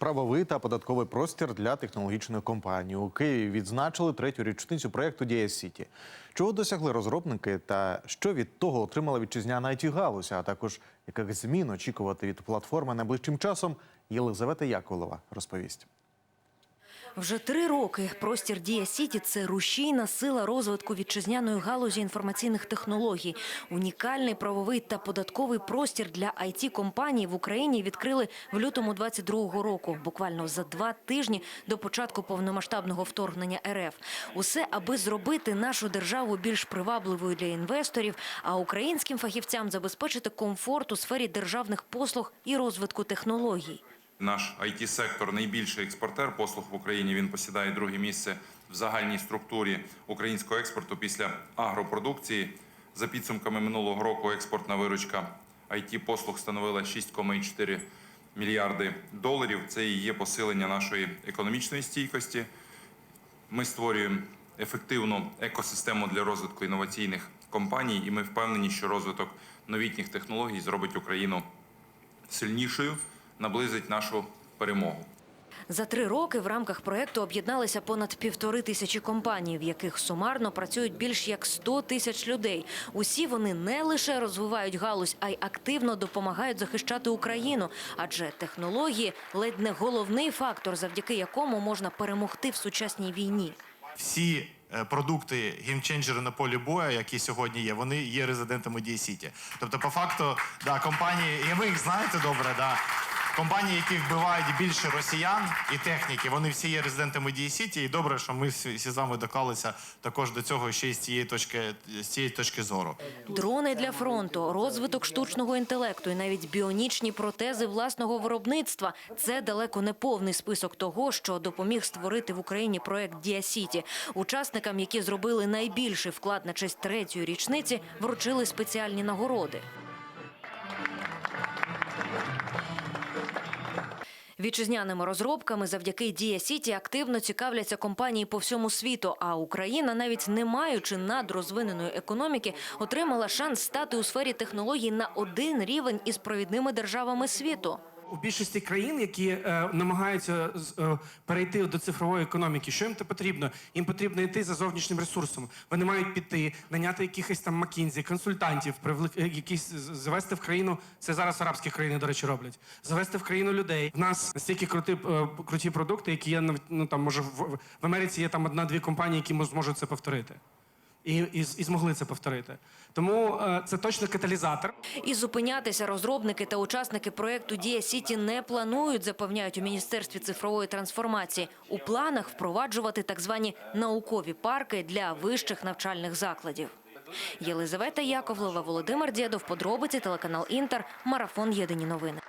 правовий та податковий простір для технологічної компанії. У Києві відзначили третю річницю проєкту Дія Сіті. Чого досягли розробники та що від того отримала вітчизняна it галузь а також яких змін очікувати від платформи найближчим часом. Єлизавета Яковлева розповість. Вже три роки простір Дія Сіті це рушійна сила розвитку вітчизняної галузі інформаційних технологій. Унікальний правовий та податковий простір для it компаній в Україні відкрили в лютому 22-го року, буквально за два тижні до початку повномасштабного вторгнення РФ. Усе аби зробити нашу державу більш привабливою для інвесторів, а українським фахівцям забезпечити комфорт у сфері державних послуг і розвитку технологій. Наш it сектор найбільший експортер послуг в Україні. Він посідає друге місце в загальній структурі українського експорту після агропродукції. За підсумками минулого року експортна виручка it послуг становила 6,4 мільярди доларів. Це і є посилення нашої економічної стійкості. Ми створюємо ефективну екосистему для розвитку інноваційних компаній, і ми впевнені, що розвиток новітніх технологій зробить Україну сильнішою, наблизить нашу перемогу. За три роки в рамках проекту об'єдналися понад півтори тисячі компаній, в яких сумарно працюють більш як 100 тисяч людей. Усі вони не лише розвивають галузь, а й активно допомагають захищати Україну. Адже технології ледь не головний фактор, завдяки якому можна перемогти в сучасній війні. всі е, продукти геймченджери на полі бою, які сьогодні є, вони є резидентами Дія Сіті. Тобто, по факту, да, компанії, і ви їх знаєте добре, да. Компанії, які вбивають більше росіян і техніки, вони всі є резидентами Дія Сіті. І добре, що ми всі з вами доклалися також до цього ще й з цієї точки, з цієї точки зору. Дрони для фронту, розвиток штучного інтелекту і навіть біонічні протези власного виробництва це далеко не повний список того, що допоміг створити в Україні проект Дія Сіті. Учасникам, які зробили найбільший вклад на честь третьої річниці, вручили спеціальні нагороди. Вітчизняними розробками завдяки Дія Сіті активно цікавляться компанії по всьому світу. А Україна, навіть не маючи надрозвиненої економіки, отримала шанс стати у сфері технологій на один рівень із провідними державами світу. У більшості країн, які е, намагаються е, перейти до цифрової економіки, що їм то потрібно? Їм потрібно йти за зовнішнім ресурсом. Вони мають піти, наняти якихось там макінзі, консультантів, привлек, е, якісь завести в країну. Це зараз арабські країни, до речі, роблять. Завести в країну людей. В нас настільки круті, е, круті продукти, які є ну там може в, в Америці є там одна-дві компанії, які мож- зможуть це повторити. І, і, і змогли це повторити. Тому е, це точно каталізатор. І зупинятися розробники та учасники проекту Дія Сіті не планують, запевняють у міністерстві цифрової трансформації. У планах впроваджувати так звані наукові парки для вищих навчальних закладів. Єлизавета Яковлева, Володимир Дєдов, подробиці телеканал Інтер, марафон Єдині новини.